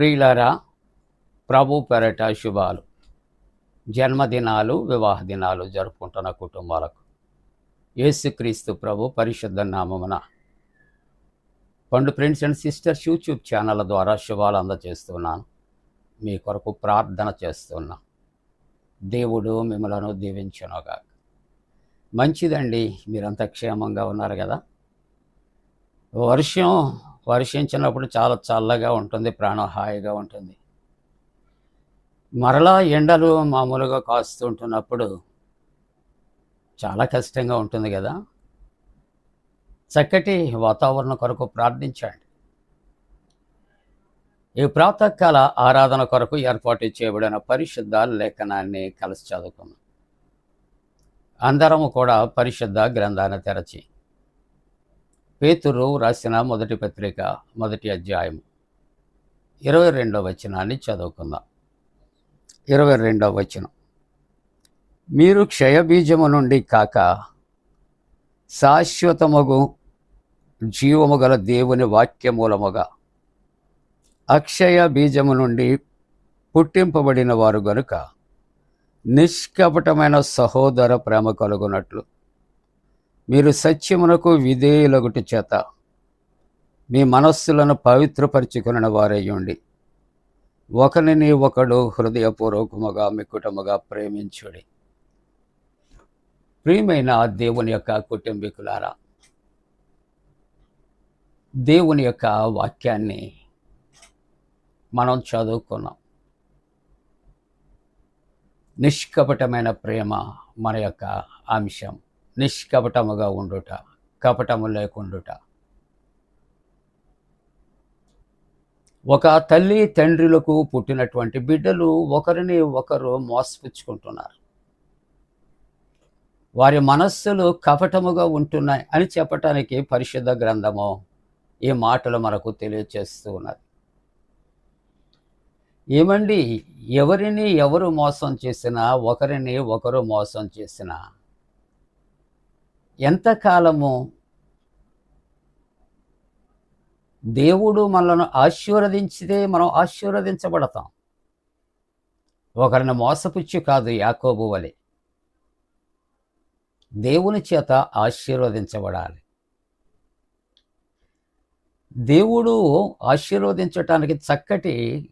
ప్రియులారా ప్రభు పెరట శుభాలు. జన్మదినాలు వివాహ దినాలు జరుపుకుంటున్న కుటుంబాలకు యేసుక్రీస్తు ప్రభు పరిశుద్ధ నామమున పండు friends and sisters YouTube channel ద్వారా శుభాలు అందజేస్తున్నాను. మీ కొరకు ప్రార్థన చేస్తున్నా. దేవుడు మిమ్మలను దీవించనుగా మంచిదండి మీరంతా క్షేమంగా ఉన్నారు కదా? వర్షం వర్షించినప్పుడు చాలా చల్లగా ఉంటుంది ప్రాణం హాయిగా ఉంటుంది. మరలా ఎండలు మామూలుగా కాస్తుంటున్నప్పుడు చాలా కష్టంగా ఉంటుంది కదా. చక్కటి వాతావరణం కొరకు ప్రార్థించండి. ఈ ప్రాతకాల ఆరాధన కొరకు ఏర్పాటు చేయబడిన పరిశుద్ధ లేఖనాన్ని కలిసి చదువుకున్నాం అందరము కూడా పరిశుద్ధ గ్రంథాన్ని తెరచి పేతురు రాసిన మొదటి పత్రిక మొదటి అధ్యాయం. ఇరవై రెండవ వచనాన్ని చదువుకుందాం. ఇరవై రెండవ వచనం. మీరు క్షయబీజము నుండి కాక శాశ్వతమగు జీవము గల దేవుని వాక్యమూలముగా అక్షయ బీజము నుండి పుట్టింపబడిన వారు గనుక నిష్కపటమైన సహోదర ప్రేమ కలుగునట్లు. మీరు సత్యమునకు విధేయులగుటి చేత మీ మనస్సులను పవిత్రపరుచుకున్న వారయ్యండి ఒకరిని ఒకడు హృదయపూర్వకముగా మిక్కుటముగా ప్రేమించుడి. ప్రియమైన దేవుని యొక్క కుటుంబీకులారా దేవుని యొక్క వాక్యాన్ని మనం చదువుకున్నాం. నిష్కపటమైన ప్రేమ మన యొక్క అంశం. నిష్కపటముగా ఉండుట కపటము లేకుండుట. ఒక తల్లి తండ్రులకు పుట్టినటువంటి బిడ్డలు ఒకరిని ఒకరు మోసపుచ్చుకుంటున్నారు. వారి మనస్సులు కపటముగా ఉంటున్నాయి అని చెప్పటానికి పరిశుద్ధ గ్రంథము ఈ మాటలు మనకు తెలియచేస్తూ ఉన్నది. ఏమండి ఎవరిని ఎవరు మోసం చేసినా ఒకరిని ఒకరు మోసం చేసినా ఎంతకాలము దేవుడు మనలను ఆశీర్వదించితే మనం ఆశీర్వదించబడతాం. ఒకరిని మోసపుచ్చి కాదు యాకోబు వలె. దేవుని చేత ఆశీర్వదించబడాలి. దేవుడు ఆశీర్వదించటానికి చక్కటి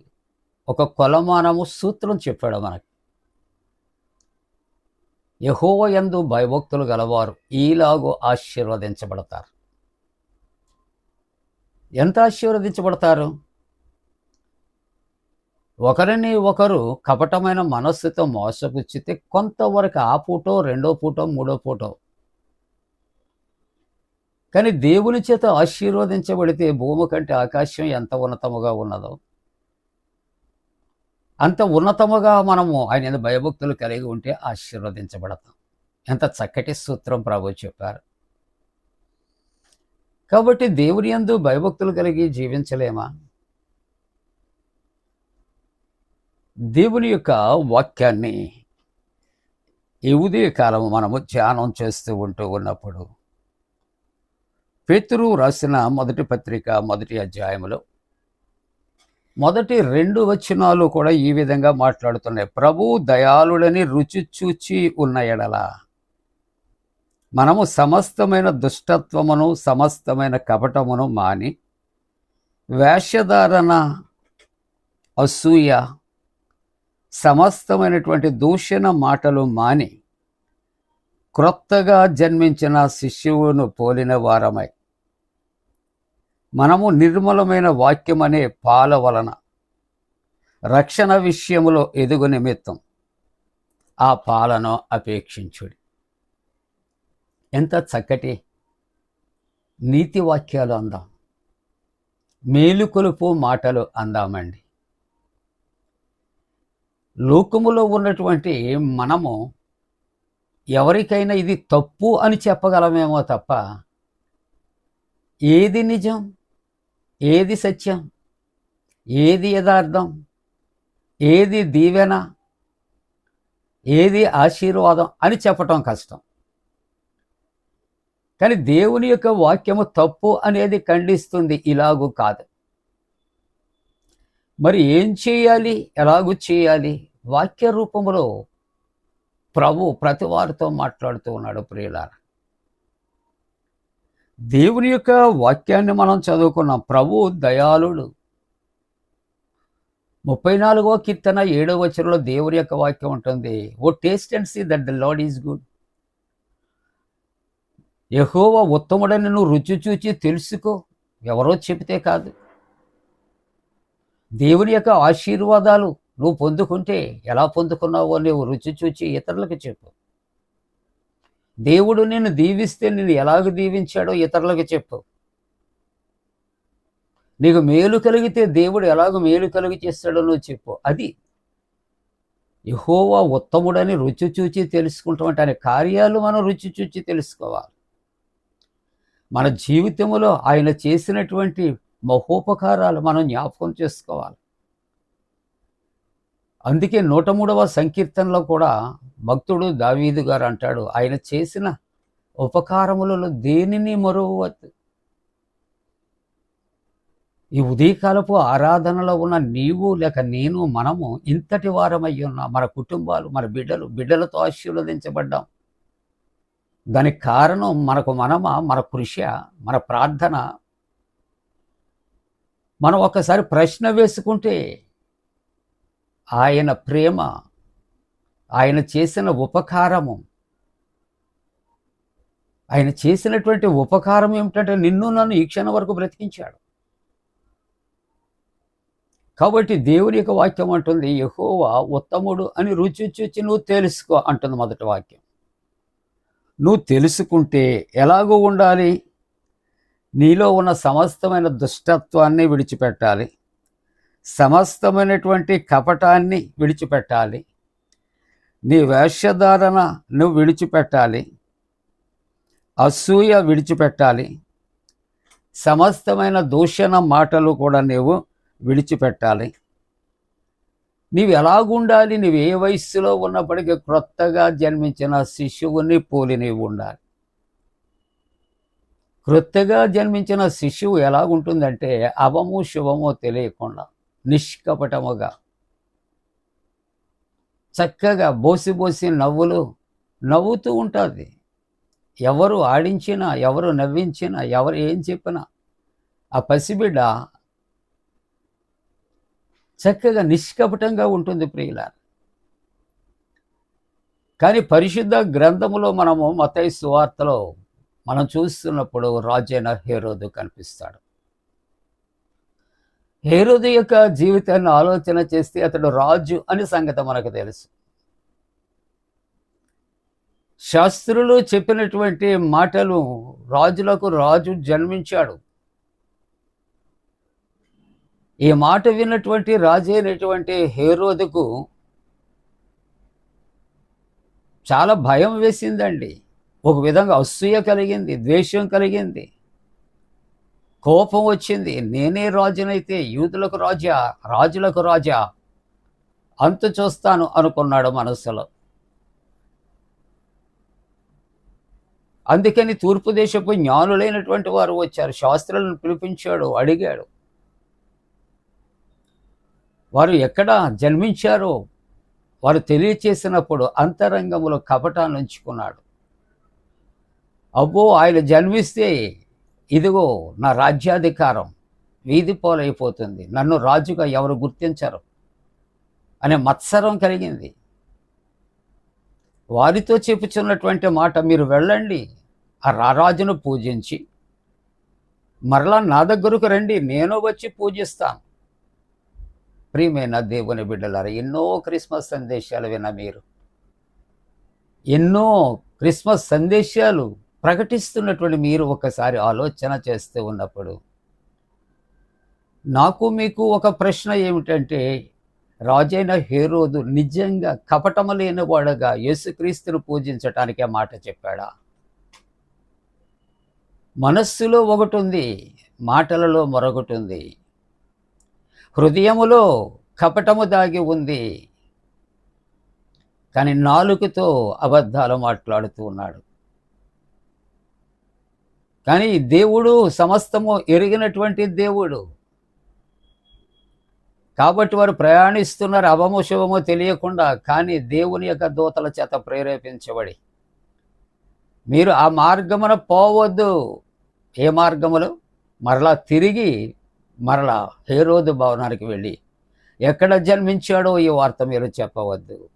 ఒక కొలమానము సూత్రం చెప్పాడు మనకి. యహోవ యందు భయభక్తులు గలవారు ఈలాగు ఆశీర్వదించబడతారు. ఎంత ఆశీర్వదించబడతారు? ఒకరిని ఒకరు కపటమైన మనస్సుతో మోసపుచ్చితే కొంతవరకు ఆ పూటో రెండో పూటో మూడో పూటో. కానీ దేవుని చేత ఆశీర్వదించబడితే భూమి కంటే ఆకాశం ఎంత ఉన్నతముగా ఉన్నదో అంత ఉన్నతముగా మనము ఆయన భయభక్తులు కలిగి ఉంటే ఆశీర్వదించబడతాం. ఎంత చక్కటి సూత్రం ప్రభు చెప్పారు. కాబట్టి దేవుని యందు భయభక్తులు కలిగి జీవించలేమా? దేవుని యొక్క వాక్యాన్ని ఈ ఉదయకాలం మనము ధ్యానం చేస్తూ ఉంటూ ఉన్నప్పుడు పేతురు రాసిన మొదటి పత్రిక మొదటి అధ్యాయంలో మొదటి రెండు వచనాలు కూడా ఈ విధంగా మాట్లాడుతున్నాయి. ప్రభు దయాళుడని రుచి చూచి ఉన్న ఎడల. మనము సమస్తమైన దుష్టత్వమును సమస్తమైన కపటమును మాని వేషధారణ అసూయ సమస్తమైనటువంటి దూషణ మాటలు మాని క్రొత్తగా జన్మించిన శిష్యువును పోలిన వారమై మనము నిర్మలమైన వాక్యం అనే పాల వలన రక్షణ విషయములో ఎదుగు నిమిత్తం ఆ పాలను అపేక్షించుడి. ఎంత చక్కటి నీతి వాక్యాలు అందాం. మేలుకొలుపు మాటలు అందామండి. లోకములో ఉన్నటువంటి మనము ఎవరికైనా ఇది తప్పు అని చెప్పగలమేమో తప్ప ఏది నిజం? ఏది సత్యం? ఏది యథార్థం? ఏది దీవెన? ఏది ఆశీర్వాదం అని చెప్పటం కష్టం. కానీ దేవుని యొక్క వాక్యము తప్పు అనేది ఖండిస్తుంది ఇలాగూ కాదు. మరి ఏం చేయాలి? ఎలాగూ చేయాలి? వాక్య రూపంలో ప్రభు ప్రతి వారితో మాట్లాడుతూ ఉన్నాడు ప్రియులారా. దేవుని యొక్క వాక్యాన్ని మనం చదువుకున్నాం. ప్రభు దయాళుడు. ముప్పై నాలుగో కీర్తన ఏడవ వచనంలో దేవుని యొక్క వాక్యం ఉంటుంది. O taste and see that the Lord is good. యహోవ ఉత్తముడని నువ్వు రుచి చూచి తెలుసుకో. ఎవరో చెబితే కాదు. దేవుని యొక్క ఆశీర్వాదాలు నువ్వు పొందుకుంటే ఎలా పొందుకున్నావో నువ్వు రుచి చూచి ఇతరులకు చెప్పు. దేవుడు నిన్ను దీవిస్తే నిన్ను ఎలాగ దీవించాడో ఇతరులకు చెప్పు. నీకు మేలు కలిగితే దేవుడు ఎలాగ మేలు కలిగి చేస్తాడో నువ్వు చెప్పు. అది యహోవా ఉత్తముడని రుచి చూచి తెలుసుకుంటామంటే అనే ఆయన కార్యాలు మనం రుచి చూచి తెలుసుకోవాలి. మన జీవితంలో ఆయన చేసినటువంటి మహోపకారాలు మనం జ్ఞాపకం చేసుకోవాలి. అందుకే నూట మూడవ సంకీర్తనలో కూడా భక్తుడు దావీదు గారు అంటాడు ఆయన చేసిన ఉపకారములలో దేనిని మరువద్దు ఈ ఉదయకాలపు ఆరాధనలో ఉన్న నీవు లేక నేను మనము ఇంతటి వారమై ఉన్న మన కుటుంబాలు మన బిడ్డలు బిడ్డలతో ఆశీర్వదించబడ్డాం. దానికి కారణం మనకు మనమ మన కృషి మన ప్రార్థన. మనం ఒకసారి ప్రశ్న వేసుకుంటే ఆయన ప్రేమ ఆయన చేసిన ఉపకారము. ఆయన చేసినటువంటి ఉపకారం ఏమిటంటే నిన్ను నన్ను ఈ క్షణం వరకు బ్రతికించాడు. కాబట్టి దేవుని యొక్క వాక్యం అంటుంది యహోవా ఉత్తముడు అని రుచి చూచి నువ్వు తెలుసుకో అంటుంది మొదటి వాక్యం. నువ్వు తెలుసుకుంటే ఎలాగో ఉండాలి? నీలో ఉన్న సమస్తమైన దుష్టత్వాన్ని విడిచిపెట్టాలి. సమస్తమైనటువంటి కపటాన్ని విడిచిపెట్టాలి. నీ వేషధారణ నువ్వు విడిచిపెట్టాలి. అసూయ విడిచిపెట్టాలి. సమస్తమైన దూషణ మాటలు కూడా నీవు విడిచిపెట్టాలి. నీవు ఎలాగుండాలి? నీవు ఏ వయస్సులో ఉన్నప్పటికీ క్రొత్తగా జన్మించిన శిశువుని పోలి నీవు ఉండాలి. క్రొత్తగా జన్మించిన శిశువు ఎలాగుంటుందంటే అవము శుభము తెలియకుండా నిష్కపటముగా. చక్కగా బోసి బోసి నవ్వులు నవ్వుతూ ఉంటుంది. ఎవరు ఆడించినా ఎవరు నవ్వించినా ఎవరు ఏం చెప్పినా ఆ పసిబిడ్డ చక్కగా నిష్కపటంగా ఉంటుంది ప్రియుల కానీ పరిశుద్ధ గ్రంథములో మనము మతై సువార్తలో మనం చూస్తున్నప్పుడు రాజైన హేరోదు కనిపిస్తాడు. హేరోదు యొక్క జీవితాన్ని ఆలోచన చేస్తే అతడు రాజు అని సంగతి మనకు తెలుసు. శాస్త్రులు చెప్పినటువంటి మాటలు రాజులకు రాజు జన్మించాడు. ఈ మాట విన్నటువంటి రాజు అయినటువంటి హేరోదుకు చాలా భయం వేసిందండి. ఒక విధంగా అసూయ కలిగింది ద్వేషం కలిగింది. కోపం వచ్చింది. నేనే రాజునైతే యూదులకు రాజా రాజులకు రాజా అంతు చూస్తాను అనుకున్నాడు మనస్సులో. అందుకని తూర్పు దేశపు జ్ఞానులైనటువంటి వారు వచ్చారు. శాస్త్రులను పిలిపించాడు అడిగాడు. వారు ఎక్కడ జన్మించారో వారు తెలియచేసినప్పుడు అంతరంగములో కపటాన్ని ఉంచుకున్నాడు. అబ్బో ఆయన జన్మిస్తే ఇదిగో నా రాజ్యాధికారం వీధి పోలైపోతుంది. నన్ను రాజుగా ఎవరు గుర్తించరు. అనే మత్సరం కలిగింది. వారితో చెప్పుచున్నటువంటి మాట మీరు వెళ్ళండి. ఆ రారాజును పూజించి మరలా నా దగ్గరకు రండి. నేను వచ్చి పూజిస్తాను. ప్రియమైన దేవుని బిడ్డలారా ఎన్నో క్రిస్మస్ సందేశాలు విన్న మీరు. ఎన్నో క్రిస్మస్ సందేశాలు ప్రకటిస్తున్నటువంటి మీరు ఒకసారి ఆలోచన చేస్తూ ఉన్నప్పుడు నాకు మీకు ఒక ప్రశ్న ఏమిటంటే రాజైన హేరోదు నిజంగా కపటము లేనివాడుగా యేసుక్రీస్తును పూజించటానికి ఆ మాట చెప్పాడా? మనస్సులో ఒకటి ఉంది మాటలలో మరొకటి ఉంది హృదయములో కపటము దాగి ఉంది. కానీ నాలుగుతో అబద్ధాలు మాట్లాడుతూ ఉన్నాడు. కానీ దేవుడు సమస్తము ఎరిగినటువంటి దేవుడు. కాబట్టి వారు ప్రయాణిస్తున్నారు అవము శుభమో తెలియకుండా కానీ దేవుని యొక్క దూతల చేత ప్రేరేపించబడి. మీరు ఆ మార్గమున పోవద్దు. ఏ మార్గములో? మరలా తిరిగి మరలా హేరోదు భవనానికి వెళ్ళి. ఎక్కడ జన్మించాడో ఈ వార్త మీరు చెప్పవద్దు.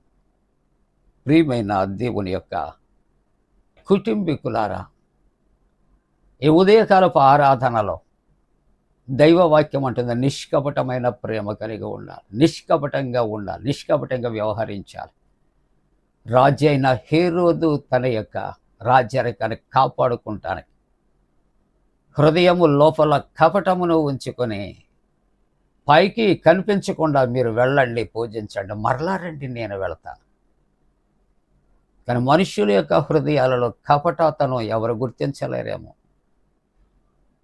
ప్రియమైన దేవుని యొక్క కుటుంబీకులారా ఈ ఉదయకాలపు ఆరాధనలో దైవవాక్యం అంటుంది నిష్కపటమైన ప్రేమ కలిగి ఉండాలి. నిష్కపటంగా ఉండాలి. నిష్కపటంగా వ్యవహరించాలి. రాజు అయిన హేరోదు తన యొక్క రాజ్యాధికాన్ని కాపాడుకుంటానికి హృదయము లోపల కపటమును ఉంచుకొని పైకి కనిపించకుండా మీరు వెళ్ళండి పూజించండి. మరలా రండి నేను వెళతాను. కానీ మనుషుల యొక్క హృదయాలలో కపటతను ఎవరు గుర్తించలేరేమో.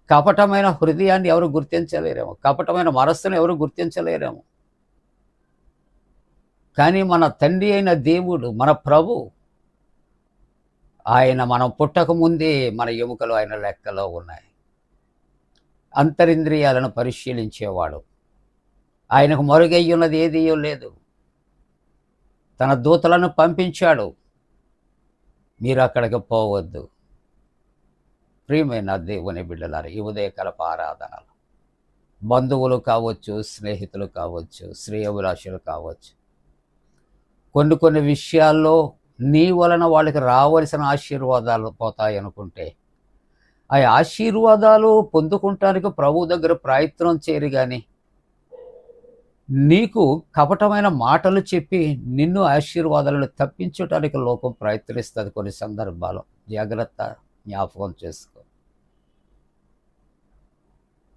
కపటమైన హృదయాన్ని ఎవరు గుర్తించలేరేమో కపటమైన మనస్సును ఎవరు గుర్తించలేరేమో. కానీ మన తండ్రి అయిన దేవుడు మన ప్రభు ఆయన మనం పుట్టకముందే మన ఎముకలు ఆయన లెక్కలో ఉన్నాయి. అంతరింద్రియాలను పరిశీలించేవాడు. ఆయనకు మరుగయ్యున్నది ఏదియో లేదు. తన దూతలను పంపించాడు. మీరు అక్కడికి పోవద్దు. ప్రియమైన దేవుని బిడ్డలారు ఈ ఉదయకలప ఆరాధనలు బంధువులు కావచ్చు స్నేహితులు కావచ్చు శ్రేయభిలాషులు కావచ్చు. కొన్ని కొన్ని విషయాల్లో నీ వలన వాళ్ళకి రావలసిన ఆశీర్వాదాలు పోతాయి అనుకుంటే ఆ ఆశీర్వాదాలు పొందుకుంటానికి ప్రభు దగ్గర ప్రయత్నం చేయరు కానీ నీకు కపటమైన మాటలు చెప్పి నిన్ను ఆశీర్వాదాలను తప్పించడానికి లోకం ప్రయత్నిస్తుంది కొన్ని సందర్భాలు. జాగ్రత్త జ్ఞాపకం చేసుకో.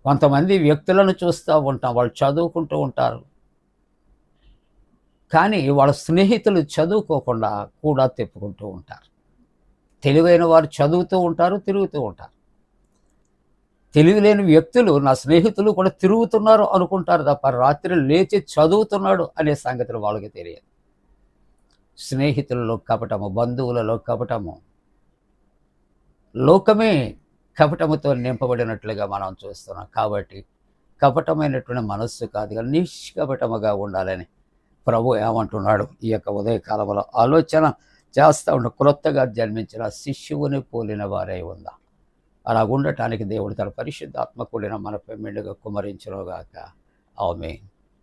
కొంతమంది వ్యక్తులను చూస్తూ ఉంటాం వాళ్ళు చదువుకుంటూ ఉంటారు. కానీ వాళ్ళ స్నేహితులు చదువుకోకుండా కూడా తిప్పుకుంటూ ఉంటారు. తెలివైన వారు చదువుతూ ఉంటారు తిరుగుతూ ఉంటారు. తెలివిలేని వ్యక్తులు నా స్నేహితులు కూడా తిరుగుతున్నారు అనుకుంటారు తప్ప రాత్రి లేచి చదువుతున్నాడు అనే సంగతులు వాళ్ళకి తెలియదు. స్నేహితులలో కపటము బంధువులలో కపటము. లోకమే కపటముతో నింపబడినట్లుగా మనం చూస్తున్నాం. కాబట్టి కపటమైనటువంటి మనస్సు కాదు కానీ నిష్కపటముగా ఉండాలని ప్రభు ఏమంటున్నాడు? ఈ యొక్క ఉదయకాలంలో ఆలోచన చేస్తూ ఉండ. క్రొత్తగా జన్మించిన శిష్యువుని పోలిన వారై ఉందా. అలా ఉండటానికి దేవుడు తన పరిశుద్ధాత్మ కూడిన మన పెమ్మిడిగా కుమరించరుగాక ఆమె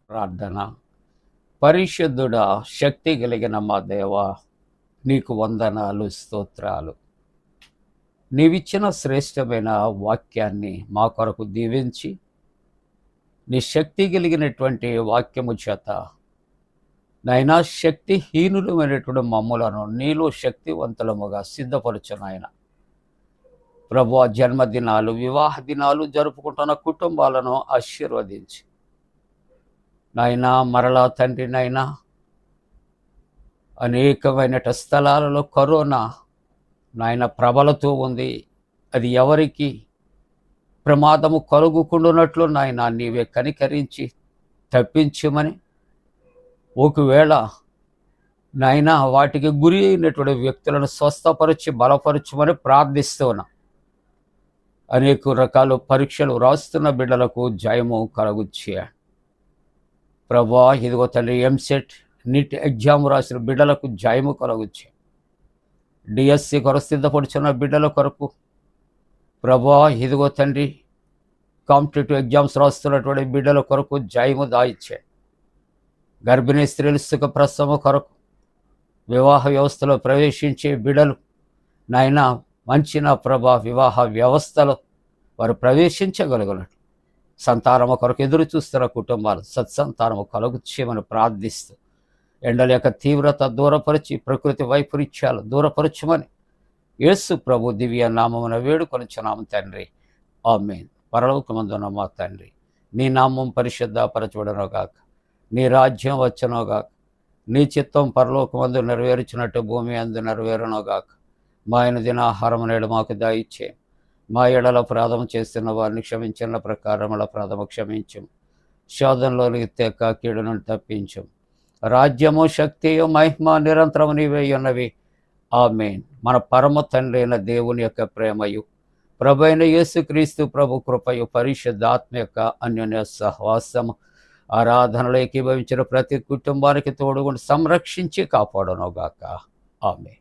ప్రార్థన. పరిశుద్ధుడా శక్తి కలిగిన మా దేవ నీకు వందనాలు స్తోత్రాలు. నీవిచ్చిన శ్రేష్టమైన వాక్యాన్ని మా కొరకు దీవించి నీ శక్తి కలిగినటువంటి వాక్యము చేత నైనా శక్తిహీనులమైనటువంటి మమ్ములను నీలో శక్తివంతులముగా సిద్ధపరచు నాయన. ప్రభు జన్మదినాలు వివాహ దినాలు జరుపుకుంటున్న కుటుంబాలను ఆశీర్వదించి నాయనా మరలా తండ్రి నాయనా అనేకమైన స్థలాలలో కరోనా నాయన ప్రబలతో ఉంది. అది ఎవరికి ప్రమాదము కలుగుకుండునట్లు నాయన నీవే కనికరించి తప్పించమని. ఒకవేళ నాయన వాటికి గురి అయినటువంటి వ్యక్తులను స్వస్థపరిచి బలపరచమని ప్రార్థిస్తున్నా. అనేక రకాల పరీక్షలు రాస్తున్న బిడ్డలకు జయము కలగుచ్చే ప్రభా ఇదిగో తండ్రి ఎంసెట్ నీట్ ఎగ్జామ్ రాసిన బిడ్డలకు జయము కలగుచ్చే డిఎస్సి కొరకు సిద్ధపడుచున్న బిడ్డల కొరకు ప్రభా ఇదిగో తండ్రి కాంపిటేటివ్ ఎగ్జామ్స్ రాస్తున్నటువంటి బిడ్డల కొరకు జయము దాయిచ్చే. గర్భిణీ స్త్రీలు సుఖ ప్రసవ కొరకు వివాహ వ్యవస్థలో ప్రవేశించే బిడ్డలు నాయన మంచి నా ప్రభా వివాహ వ్యవస్థలో వారు ప్రవేశించగలగలరు సంతానము కొరకు ఎదురు చూస్తున్న కుటుంబాలు సత్సంతానము కలుగుచ్చేమని ప్రార్థిస్తూ ఎండల యొక్క తీవ్రత దూరపరిచి ప్రకృతి వైపరీత్యాలు దూరపరచమని యేసు ప్రభు దివ్య నామమున వేడుకొనిచున్నాము తండ్రి. ఆమె పరలోకమందున మా తండ్రి. నీ నామం పరిశుద్ధపరచబడను గాక నీ రాజ్యం వచ్చనో గాక నీ చిత్తం పరలోకమందు నెరవేర్చినట్టు భూమి అందు నెరవేరునో గాక మా ఆయన దినాహారం నేడు మాకు దాయిచ్చే మా ఎడల అపరాధం చేస్తున్న వారిని క్షమించిన ప్రకారముల అపరాధము క్షమించం శోధంలోనికి తెక్క కీడును తప్పించం రాజ్యము శక్తియు మహిమ నిరంతరము నీవే ఉన్నవి. ఆమెన్. మన పరమ తండ్రి అయిన దేవుని యొక్క ప్రేమయు ప్రభు అయిన యేసుక్రీస్తు ప్రభు కృపయు పరిశుద్ధాత్మ యొక్క అన్యోన్య సహవాసము ఆరాధనలో ఏకీభవించిన ప్రతి కుటుంబానికి తోడుగుండి సంరక్షించి కాపాడనుగాక. ఆమె